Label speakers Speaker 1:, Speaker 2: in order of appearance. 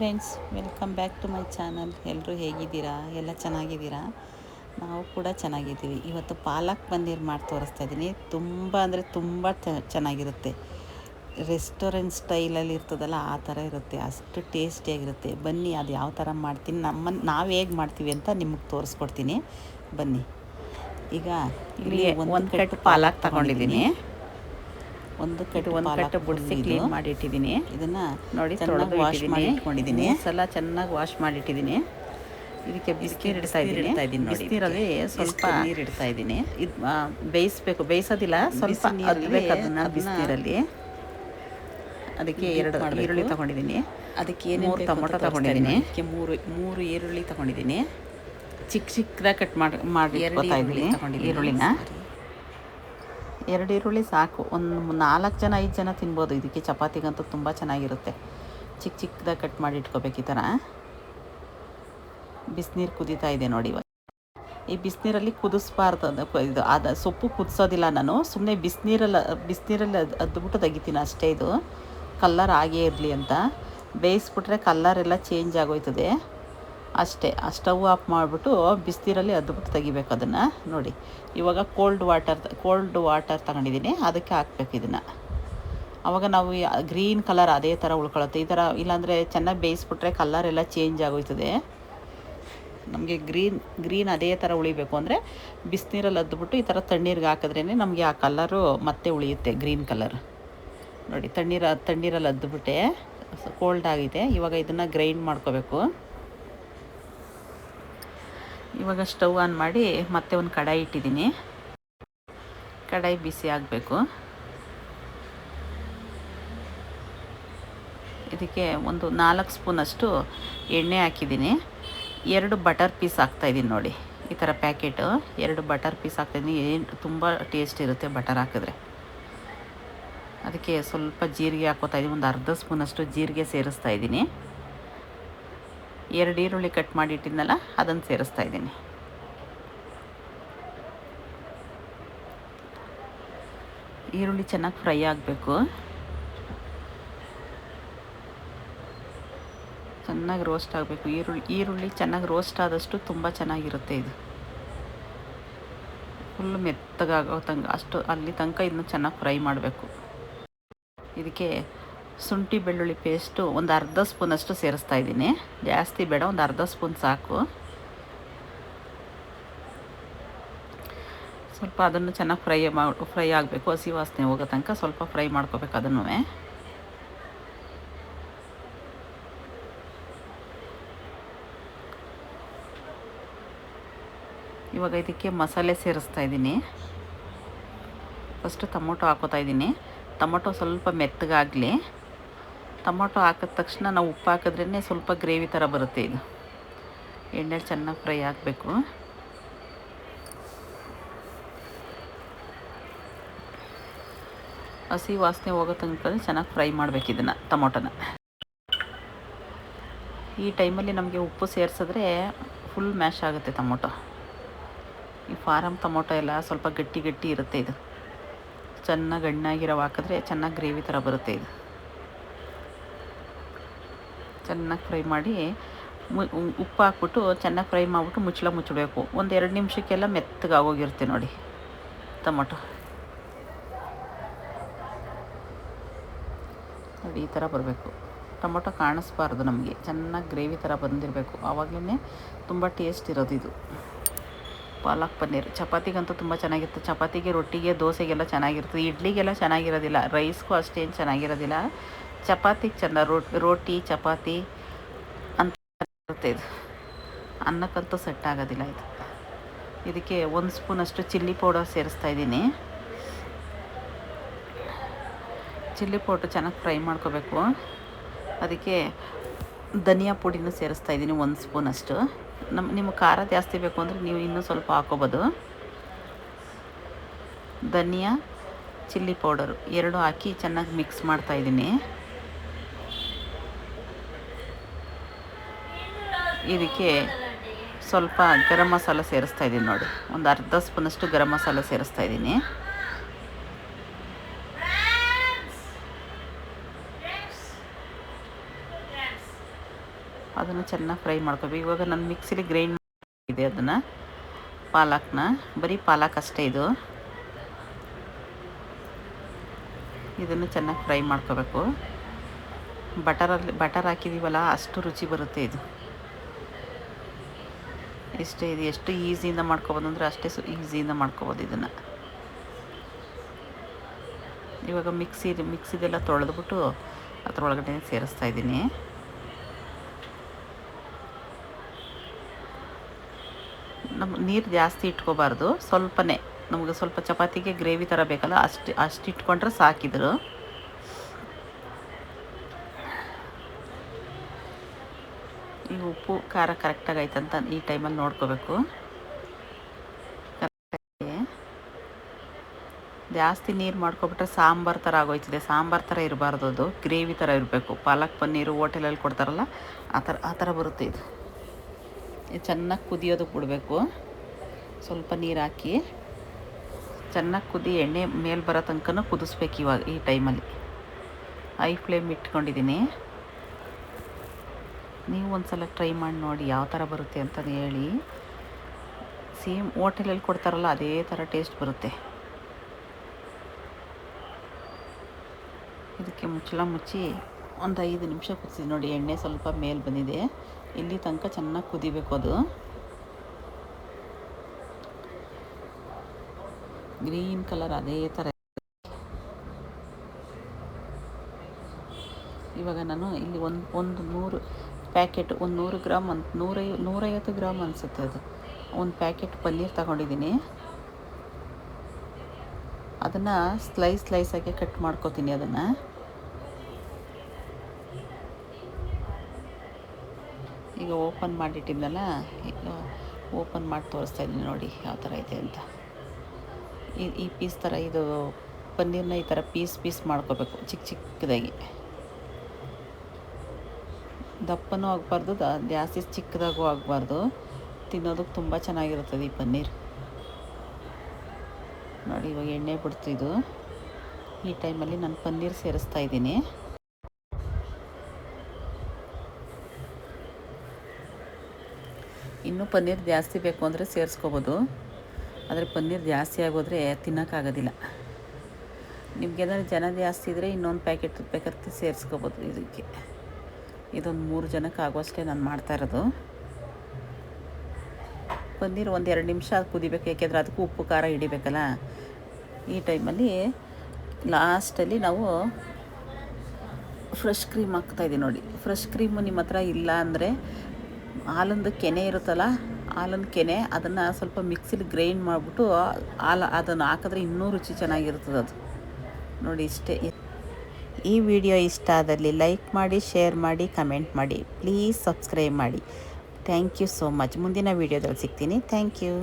Speaker 1: Friends welcome back to my channel ಎಲ್ಲರೂ ಹೇಗಿದ್ದೀರಾ? ಎಲ್ಲ ಚೆನ್ನಾಗಿದ್ದೀರಾ? ನಾವು ಕೂಡ ಚೆನ್ನಾಗಿದ್ದೀವಿ. ಇವತ್ತು ಪಾಲಕ್ ಪನ್ನೀರ್ ಮಾಡಿ ತೋರಿಸ್ತಾ ಇದ್ದೀನಿ. ತುಂಬ ಅಂದರೆ ತುಂಬ ಚ- ಚೆನ್ನಾಗಿರುತ್ತೆ. ರೆಸ್ಟೋರೆಂಟ್ ಸ್ಟೈಲಲ್ಲಿ ಇರ್ತದಲ್ಲ ಆ ಥರ ಇರುತ್ತೆ. ಅಷ್ಟು ಟೇಸ್ಟಿಯಾಗಿರುತ್ತೆ ಬನ್ನಿ ಅದು ಯಾವ ಥರ ಮಾಡ್ತೀನಿ ನಮ್ಮ ನಾವು ಹೇಗೆ ಮಾಡ್ತೀವಿ ಅಂತ ನಿಮಗೆ ತೋರಿಸ್ಕೊಡ್ತೀನಿ. ಬನ್ನಿ. ಈಗ
Speaker 2: ಇಲ್ಲಿ ಒಂದು ಕಟ್ಟು ಪಾಲಕ್ ತಗೊಂಡಿದ್ದೀನಿ.
Speaker 1: ಒಂದು ಕಟ್ಟು
Speaker 2: ಒಂದು ಕಟ್ಟು ಬಿಡಿಸಿ. ಕ್ಲೀನ್ ಮಾಡಿಟ್ಟಿದ್ದೀನಿ.
Speaker 1: ಇದನ್ನ
Speaker 2: ನೋಡಿ
Speaker 1: ಚೆನ್ನಾಗಿ
Speaker 2: ತೊಳೆದು
Speaker 1: ವಾಶ್ ಮಾಡಿ ಇಟ್ಕೊಂಡಿದ್ದೀನಿ
Speaker 2: ಸಲ ಚೆನ್ನಾಗಿ ವಾಶ್ ಮಾಡಿಟ್ಟಿದ್ದೀನಿ. ಇದಕ್ಕೆ ಬಿಸಿನೀರು ಇಡ್ತಾ ಇದ್ದೀನಿ.
Speaker 1: ಇದ್ದೀನಿ
Speaker 2: ಬಿಸಿನೀರಲ್ಲಿ
Speaker 1: ಸ್ವಲ್ಪ
Speaker 2: ಸ್ವಲ್ಪ
Speaker 1: ನೀರು ಇಡ್ತಾ ಇದ್ದೀನಿ.
Speaker 2: ಇದು ಬೇಯಿಸ್ಬೇಕು. ಬೇಯಿಸೋದಿಲ್ಲ. ಸ್ವಲ್ಪ ನೀರು ಅದನ್ನ ಬಿಸಿನೀರಲ್ಲಿ ಅದಕ್ಕೆ ಎರಡು ಈರುಳ್ಳಿ ತಗೊಂಡಿದ್ದೀನಿ.
Speaker 1: ಅದಕ್ಕೆ
Speaker 2: ಮೂರು ಟೊಮೊಟೊ ತಗೊಂಡಿದ್ದೀನಿ.
Speaker 1: ಅದಕ್ಕೆ ಮೂರು ಮೂರು ಈರುಳ್ಳಿ ತಗೊಂಡಿದ್ದೀನಿ.
Speaker 2: ಚಿಕ್ಕ ಚಿಕ್ಕದಾಗಿ ಕಟ್ ಮಾಡಿ ಮಾಡಿ
Speaker 1: ತಗೊಂಡಿದ್ದೀನಿ.
Speaker 2: ಈರುಳ್ಳಿನ. ಎರಡು ಈರುಳ್ಳಿ ಸಾಕು. ಒಂದು ನಾಲ್ಕು ಜನ, ಐದು ಜನ ತಿನ್ಬೋದು. ಇದಕ್ಕೆ ಚಪಾತಿಗಂತೂ ತುಂಬ ಚೆನ್ನಾಗಿರುತ್ತೆ. ಚಿಕ್ಕ ಚಿಕ್ಕದಾಗಿ ಕಟ್ ಮಾಡಿ ಇಟ್ಕೋಬೇಕು ಈ ಥರ. ಬಿಸಿನೀರು ಕುದೀತಾ ಇದೆ ನೋಡಿ ಇವಾಗ. ಈ ಬಿಸಿನೀರಲ್ಲಿ ಕುದಿಸ್ಬಾರ್ದು ಇದು ಅದು ಸೊಪ್ಪು ಕುದಿಸೋದಿಲ್ಲ ನಾನು. ಸುಮ್ಮನೆ ಬಿಸಿನೀರಲ್ಲಿ ಬಿಸಿನೀರಲ್ಲಿ ಅದು ಅದ್ಬಿಟ್ಟು ತೆಗಿತೀನಿ ಅಷ್ಟೇ ಇದು. ಕಲ್ಲರ್ ಆಗೇ ಇರಲಿ ಅಂತ. ಬೇಯಿಸ್ಬಿಟ್ರೆ ಕಲ್ಲರೆಲ್ಲ ಚೇಂಜ್ ಆಗೋಯ್ತದೆ. ಅಷ್ಟೇ, ಆ ಸ್ಟವ್ ಆಫ್ ಮಾಡಿಬಿಟ್ಟು ಬಿಸಿನೀರಲ್ಲಿ ಅದ್ಬಿಟ್ಟು ತೆಗಿಬೇಕು ಅದನ್ನು. ನೋಡಿ, ಇವಾಗ ಕೋಲ್ಡ್ ವಾಟರ್ ಕೋಲ್ಡ್ ವಾಟರ್ ತಗೊಂಡಿದ್ದೀನಿ, ಅದಕ್ಕೆ ಹಾಕ್ಬೇಕು ಇದನ್ನು. ಅವಾಗ ನಾವು ಗ್ರೀನ್ ಕಲರ್ ಅದೇ ಥರ ಉಳ್ಕೊಳ್ಳುತ್ತೆ. ಈ ಥರ ಇಲ್ಲಾಂದರೆ ಚೆನ್ನಾಗಿ ಬೇಯಿಸ್ಬಿಟ್ರೆ ಕಲರ್ ಎಲ್ಲ ಚೇಂಜ್ ಆಗೋಯ್ತದೆ. ನಮಗೆ ಗ್ರೀನ್ ಗ್ರೀನ್ ಅದೇ ಥರ ಉಳಿಬೇಕು ಅಂದರೆ ಬಿಸಿನೀರಲ್ಲಿ ಅದ್ಬಿಟ್ಟು ಈ ಥರ ತಣ್ಣೀರಿಗೆ ಹಾಕಿದ್ರೇ ನಮಗೆ ಆ ಕಲರು ಮತ್ತೆ ಉಳಿಯುತ್ತೆ ಗ್ರೀನ್ ಕಲರ್ ನೋಡಿ, ತಣ್ಣೀರ, ತಣ್ಣೀರಲ್ಲಿ ಅದ್ಬಿಟ್ಟೆ ಕೋಲ್ಡ್ ಆಗಿದೆ. ಇವಾಗ ಇದನ್ನು ಗ್ರೈಂಡ್ ಮಾಡ್ಕೋಬೇಕು. ಇವಾಗ ಸ್ಟವ್ ಆನ್ ಮಾಡಿ ಮತ್ತೆ ಒಂದು ಕಡಾಯಿ ಇಟ್ಟಿದ್ದೀನಿ. ಕಡಾಯಿ ಬಿಸಿ ಆಗಬೇಕು. ಇದಕ್ಕೆ ಒಂದು ನಾಲ್ಕು ಸ್ಪೂನಷ್ಟು ಎಣ್ಣೆ ಹಾಕಿದ್ದೀನಿ. ಎರಡು ಬಟರ್ ಪೀಸ್ ಹಾಕ್ತಾಯಿದ್ದೀನಿ ನೋಡಿ. ಈ ಥರ ಪ್ಯಾಕೆಟು. ಎರಡು ಬಟರ್ ಪೀಸ್ ಹಾಕ್ತಾಯಿದ್ದೀನಿ ಏನು ತುಂಬ ಟೇಸ್ಟ್ ಇರುತ್ತೆ ಬಟರ್ ಹಾಕಿದ್ರೆ. ಅದಕ್ಕೆ ಸ್ವಲ್ಪ ಜೀರಿಗೆ ಹಾಕೋತಾ ಇದ್ದೀನಿ. ಒಂದು ಅರ್ಧ ಸ್ಪೂನಷ್ಟು ಜೀರಿಗೆ ಸೇರಿಸ್ತಾ ಇದ್ದೀನಿ. ಎರಡು ಈರುಳ್ಳಿ ಕಟ್ ಮಾಡಿ ಇಟ್ಟಿದ್ನಲ್ಲ, ಅದನ್ನು ಸೇರಿಸ್ತಾ ಇದ್ದೀನಿ. ಈರುಳ್ಳಿ ಚೆನ್ನಾಗಿ ಫ್ರೈ ಆಗಬೇಕು. ಚೆನ್ನಾಗಿ ರೋಸ್ಟ್ ಆಗಬೇಕು. ಈರುಳ್ಳಿ ಈರುಳ್ಳಿ ಚೆನ್ನಾಗಿ ರೋಸ್ಟ್ ಆದಷ್ಟು ತುಂಬ ಚೆನ್ನಾಗಿರುತ್ತೆ ಇದು. ಫುಲ್ ಮೆತ್ತಗಾಗೋ ತಂಗ ಅಷ್ಟು ಅಲ್ಲಿ ತನಕ ಇದನ್ನು ಚೆನ್ನಾಗಿ ಫ್ರೈ ಮಾಡಬೇಕು. ಇದಕ್ಕೆ ಶುಂಠಿ ಬೆಳ್ಳುಳ್ಳಿ ಪೇಸ್ಟು ಒಂದು ಅರ್ಧ ಸ್ಪೂನಷ್ಟು ಸೇರಿಸ್ತಾ ಇದ್ದೀನಿ. ಜಾಸ್ತಿ ಬೇಡ, ಒಂದು ಅರ್ಧ ಸ್ಪೂನ್ ಸಾಕು. ಸ್ವಲ್ಪ ಅದನ್ನು ಚೆನ್ನಾಗಿ ಫ್ರೈ ಮಾಡಿ ಫ್ರೈ ಆಗಬೇಕು, ಹಸಿ ವಾಸನೆ ಹೋಗೋ ತನಕ ಸ್ವಲ್ಪ ಫ್ರೈ ಮಾಡ್ಕೋಬೇಕು ಅದನ್ನು. ಇವಾಗ ಇದಕ್ಕೆ ಮಸಾಲೆ ಸೇರಿಸ್ತಾ ಇದ್ದೀನಿ. ಫಸ್ಟು ಟೊಮೊಟೊ ಹಾಕೋತಾ ಇದ್ದೀನಿ. ಟೊಮೊಟೊ ಸ್ವಲ್ಪ ಮೆತ್ತಗಾಗಲಿ. ಟೊಮೊಟೊ ಹಾಕಿದ ತಕ್ಷಣ ನಾವು ಉಪ್ಪು ಹಾಕಿದ್ರೇ ಸ್ವಲ್ಪ ಗ್ರೇವಿ ಥರ ಬರುತ್ತೆ ಇದು. ಎಣ್ಣೆ ಚೆನ್ನಾಗಿ ಫ್ರೈ ಆಗಬೇಕು. ಹಸಿ ವಾಸನೆ ಹೋಗೋ ತನಕ ಚೆನ್ನಾಗಿ ಫ್ರೈ ಮಾಡಬೇಕು ಇದನ್ನು, ಟೊಮೊಟೊನ. ಈ ಟೈಮಲ್ಲಿ ನಮಗೆ ಉಪ್ಪು ಸೇರಿಸಿದ್ರೆ ಫುಲ್ ಮ್ಯಾಶ್ ಆಗುತ್ತೆ ಟೊಮೊಟೊ. ಈ ಫಾರಮ್ ಟೊಮೊಟೊ ಎಲ್ಲ ಸ್ವಲ್ಪ ಗಟ್ಟಿ ಗಟ್ಟಿ ಇರುತ್ತೆ ಇದು. ಚೆನ್ನಾಗಿ ಹಣ್ಣಾಗಿರೋ ಹಾಕಿದ್ರೆ ಚೆನ್ನಾಗಿ ಗ್ರೇವಿ ಥರ ಬರುತ್ತೆ ಇದು. ಚೆನ್ನಾಗಿ ಫ್ರೈ ಮಾಡಿ ಉಪ್ಪು ಹಾಕ್ಬಿಟ್ಟು ಚೆನ್ನಾಗಿ ಫ್ರೈ ಮಾಡಿಬಿಟ್ಟು ಮುಚ್ಚಳ ಮುಚ್ಚಬೇಕು. ಒಂದು ಎರಡು ನಿಮಿಷಕ್ಕೆಲ್ಲ ಮೆತ್ತಗಾಗೋಗಿರುತ್ತೆ ನೋಡಿ ಟೊಮೊಟೊ. ನೋಡಿ, ಈ ಥರ ಬರಬೇಕು. ಟೊಮೊಟೊ ಕಾಣಿಸ್ಬಾರ್ದು ನಮಗೆ. ಚೆನ್ನಾಗಿ ಗ್ರೇವಿ ಥರ ಬಂದಿರಬೇಕು. ಆವಾಗಲೇ ತುಂಬ ಟೇಸ್ಟ್ ಇರೋದು ಇದು. ಪಾಲಕ್ ಪನ್ನೀರ್. ಚಪಾತಿಗಂತೂ ತುಂಬ ಚೆನ್ನಾಗಿರುತ್ತೆ. ಚಪಾತಿಗೆ, ರೊಟ್ಟಿಗೆ, ದೋಸೆಗೆಲ್ಲ ಚೆನ್ನಾಗಿರ್ತದೆ ಇಡ್ಲಿಗೆಲ್ಲ ಚೆನ್ನಾಗಿರೋದಿಲ್ಲ. ರೈಸ್ಗೂ ಅಷ್ಟೇನು ಚೆನ್ನಾಗಿರೋದಿಲ್ಲ. ಚಪಾತಿಗೆ ಚೆನ್ನ ರೋಟಿ, ಚಪಾತಿ ಅಂತ ಇರುತ್ತೆ ಇದು. ಅನ್ನಕ್ಕಂತೂ ಸೆಟ್ ಆಗೋದಿಲ್ಲ ಇದು. ಇದಕ್ಕೆ ಒಂದು ಸ್ಪೂನಷ್ಟು ಚಿಲ್ಲಿ ಪೌಡರ್ ಸೇರಿಸ್ತಾ ಇದ್ದೀನಿ. ಚಿಲ್ಲಿ ಪೌಡರ್ ಚೆನ್ನಾಗಿ ಫ್ರೈ ಮಾಡ್ಕೋಬೇಕು. ಅದಕ್ಕೆ ಧನಿಯಾ ಪುಡಿನೂ ಸೇರಿಸ್ತಾ ಇದ್ದೀನಿ ಒಂದು ಸ್ಪೂನಷ್ಟು ನಮ್ಮ ನಿಮಗೆ ಖಾರ ಜಾಸ್ತಿ ಬೇಕು ಅಂದರೆ ನೀವು ಇನ್ನೂ ಸ್ವಲ್ಪ ಹಾಕೋಬೋದು. ಧನಿಯಾ ಚಿಲ್ಲಿ ಪೌಡರು ಎರಡು ಹಾಕಿ ಚೆನ್ನಾಗಿ ಮಿಕ್ಸ್ ಮಾಡ್ತಾ ಇದಕ್ಕೆ ಸ್ವಲ್ಪ ಗರಂ ಮಸಾಲ ಸೇರಿಸ್ತಾ ಇದ್ದೀನಿ ನೋಡಿ. ಒಂದು ಅರ್ಧ ಸ್ಪೂನಷ್ಟು ಗರಂ ಮಸಾಲ ಸೇರಿಸ್ತಾ ಇದ್ದೀನಿ. ಅದನ್ನು ಚೆನ್ನಾಗಿ ಫ್ರೈ ಮಾಡ್ಕೋಬೇಕು. ಇವಾಗ ನಾನು ಮಿಕ್ಸಿಲಿ ಗ್ರೈಂಡ್ ಮಾಡಿದೆ ಅದನ್ನು. ಪಾಲಕ್ನ. ಬರೀ ಪಾಲಕ್ ಅಷ್ಟೇ ಇದು. ಇದನ್ನು ಚೆನ್ನಾಗಿ ಫ್ರೈ ಮಾಡ್ಕೋಬೇಕು. ಬಟರಲ್ಲಿ, ಬಟರ್ ಹಾಕಿದೀವಲ್ಲ, ಅಷ್ಟು ರುಚಿ ಬರುತ್ತೆ ಇದು. ಎಷ್ಟೇ ಇದು. ಎಷ್ಟು ಈಸಿಯಿಂದ ಮಾಡ್ಕೋಬೋದು ಅಂದರೆ ಅಷ್ಟೇ ಸು, ಈಸಿಯಿಂದ ಮಾಡ್ಕೋಬೋದು ಇದನ್ನು. ಇವಾಗ ಮಿಕ್ಸಿ ಮಿಕ್ಸಿದೆಲ್ಲ ತೊಳೆದ್ಬಿಟ್ಟು ಅದರೊಳಗಡೆ ಸೇರಿಸ್ತಾ ಇದ್ದೀನಿ. ನಮ್ಮ ನೀರು ಜಾಸ್ತಿ ಇಟ್ಕೋಬಾರ್ದು. ಸ್ವಲ್ಪನೇ. ನಮಗೆ ಸ್ವಲ್ಪ ಚಪಾತಿಗೆ ಗ್ರೇವಿ ಥರ ಬೇಕಲ್ಲ ಅಷ್ಟು ಅಷ್ಟು ಇಟ್ಕೊಂಡ್ರೆ ಸಾಕಿದ್ರು. ಈ ಉಪ್ಪು, ಖಾರ ಕರೆಕ್ಟಾಗಿ ಆಯ್ತಂತ ಈ ಟೈಮಲ್ಲಿ ನೋಡ್ಕೋಬೇಕು. ಜಾಸ್ತಿ ನೀರು ಮಾಡ್ಕೊಬಿಟ್ರೆ ಸಾಂಬಾರು ಥರ ಆಗೋಯ್ತದೆ. ಸಾಂಬಾರು ಥರ ಇರಬಾರ್ದು ಅದು. ಗ್ರೇವಿ ಥರ ಇರಬೇಕು. ಪಾಲಕ್ ಪನ್ನೀರು ಹೋಟೆಲಲ್ಲಿ ಕೊಡ್ತಾರಲ್ಲ, ಆ ಥರ ಆ ಥರ ಬರುತ್ತೆ ಇದು. ಇದು ಚೆನ್ನಾಗಿ ಕುದಿಯೋದಕ್ಕೆ ಬಿಡಬೇಕು. ಸ್ವಲ್ಪ ನೀರು ಹಾಕಿ ಚೆನ್ನಾಗಿ ಕುದಿ ಎಣ್ಣೆ ಮೇಲೆ ಬರೋ ತನಕ ಕುದಿಸ್ಬೇಕು ಇವಾಗ ಈ ಟೈಮಲ್ಲಿ ಐ ಫ್ಲೇಮ್ ಇಟ್ಕೊಂಡಿದ್ದೀನಿ ನೀವು ಒಂದು ಸಲ ಟ್ರೈ ಮಾಡಿ ನೋಡಿ ಯಾವ ಥರ ಬರುತ್ತೆ ಅಂತ ಹೇಳಿ. ಸೇಮ್ ಹೋಟೆಲಲ್ಲಿ ಕೊಡ್ತಾರಲ್ಲ, ಅದೇ ಥರ ಟೇಸ್ಟ್ ಬರುತ್ತೆ. ಇದಕ್ಕೆ ಮುಚ್ಚಳ ಮುಚ್ಚಿ ಒಂದು ಐದು ನಿಮಿಷ ಕುದಿಸಿ ನೋಡಿ, ಎಣ್ಣೆ ಸ್ವಲ್ಪ ಮೇಲೆ ಬಂದಿದೆ. ಇಲ್ಲಿ ತನಕ ಚೆನ್ನಾಗಿ ಕುದಿಬೇಕು ಅದು. ಗ್ರೀನ್ ಕಲರ್ ಅದೇ ಥರ. ಇವಾಗ ನಾನು ಇಲ್ಲಿ ಒಂದು ಒಂದು ನೂರು ಪ್ಯಾಕೆಟ್ ಒಂದು ನೂರು ಗ್ರಾಮ್ ಅಂತ, ನೂರೈ, ನೂರೈವತ್ತು ಗ್ರಾಮ್ ಅನಿಸುತ್ತೆ ಅದು. ಒಂದು ಪ್ಯಾಕೆಟ್ ಪನ್ನೀರ್ ತಗೊಂಡಿದ್ದೀನಿ. ಅದನ್ನು ಸ್ಲೈಸ್ ಸ್ಲೈಸಾಗಿ ಕಟ್ ಮಾಡ್ಕೋತೀನಿ ಅದನ್ನು. ಈಗ ಓಪನ್ ಮಾಡಿಟ್ಟಿದ್ನಲ್ಲ, ಈಗ ಓಪನ್ ಮಾಡಿ ತೋರಿಸ್ತಾ ಇದ್ದೀನಿ ನೋಡಿ ಯಾವ ಥರ ಇದೆ ಅಂತ. ಈ ಈ ಪೀಸ್ ಥರ ಇದು ಪನ್ನೀರ್ನ ಈ ಥರ ಪೀಸ್ ಪೀಸ್ ಮಾಡ್ಕೋಬೇಕು, ಚಿಕ್ಕ ಚಿಕ್ಕದಾಗಿ. ದಪ್ಪನೂ ಆಗಬಾರ್ದು ಜಾಸ್ತಿ ಚಿಕ್ಕದಾಗೂ ಆಗಬಾರ್ದು. ತಿನ್ನೋದಕ್ಕೆ ತುಂಬ ಚೆನ್ನಾಗಿರುತ್ತದೆ ಈ ಪನ್ನೀರ್. ನೋಡಿ, ಇವಾಗ ಎಣ್ಣೆ ಬಿಡ್ತು ಇದು. ಈ ಟೈಮಲ್ಲಿ ನಾನು ಪನ್ನೀರ್ ಸೇರಿಸ್ತಾ ಇದ್ದೀನಿ. ಇನ್ನೂ ಪನ್ನೀರ್ ಜಾಸ್ತಿ ಬೇಕು ಅಂದರೆ ಸೇರಿಸ್ಕೋಬೋದು. ಆದರೆ ಪನ್ನೀರ್ ಜಾಸ್ತಿ ಆಗೋದ್ರೆ ತಿನ್ನೋಕ್ಕಾಗೋದಿಲ್ಲ. ನಿಮ್ಗೇನಾದ್ರು ಜನ ಜಾಸ್ತಿ ಇದ್ದರೆ ಇನ್ನೊಂದು ಪ್ಯಾಕೆಟ್ ಬೇಕಾದ್ರೆ ಸೇರಿಸ್ಕೋಬೋದು ಇದಕ್ಕೆ. ಇದೊಂದು ಮೂರು ಜನಕ್ಕೆ ಆಗುವಷ್ಟೇ ನಾನು ಮಾಡ್ತಾ ಇರೋದು. ಪನ್ನೀರ್ ಒಂದು ಎರಡು ನಿಮಿಷ ಕುದಿಬೇಕು, ಯಾಕೆಂದರೆ ಅದಕ್ಕೂ ಉಪ್ಪು, ಖಾರ ಹಿಡಿಬೇಕಲ್ಲ. ಈ ಟೈಮಲ್ಲಿ ಲಾಸ್ಟಲ್ಲಿ ನಾವು ಫ್ರೆಶ್ ಕ್ರೀಮ್ ಹಾಕ್ತಾಯಿದ್ದೀವಿ ನೋಡಿ. ಫ್ರೆಶ್ ಕ್ರೀಮು ನಿಮ್ಮ ಹತ್ರ ಇಲ್ಲ ಅಂದರೆ ಹಾಲೊಂದು ಕೆನೆ ಇರುತ್ತಲ್ಲ ಹಾಲಿನ ಕೆನೆ, ಅದನ್ನು ಸ್ವಲ್ಪ ಮಿಕ್ಸಿಲಿ ಗ್ರೈಂಡ್ ಮಾಡಿಬಿಟ್ಟು ಹಾಲು ಅದನ್ನು ಹಾಕಿದ್ರೆ ಇನ್ನೂ ರುಚಿ ಚೆನ್ನಾಗಿರ್ತದೆ ಅದು. ನೋಡಿ ಇಷ್ಟೇ. ಈ ವಿಡಿಯೋ ಇಷ್ಟ ಆದಲ್ಲಿ ಲೈಕ್ ಮಾಡಿ, ಶೇರ್ ಮಾಡಿ, ಕಮೆಂಟ್ ಮಾಡಿ. ಪ್ಲೀಸ್ ಸಬ್ಸ್ಕ್ರೈಬ್ ಮಾಡಿ. Thank you so much. ಮುಂದಿನ ವೀಡಿಯೋದಲ್ಲಿ ಸಿಗ್ತೀನಿ. Thank you.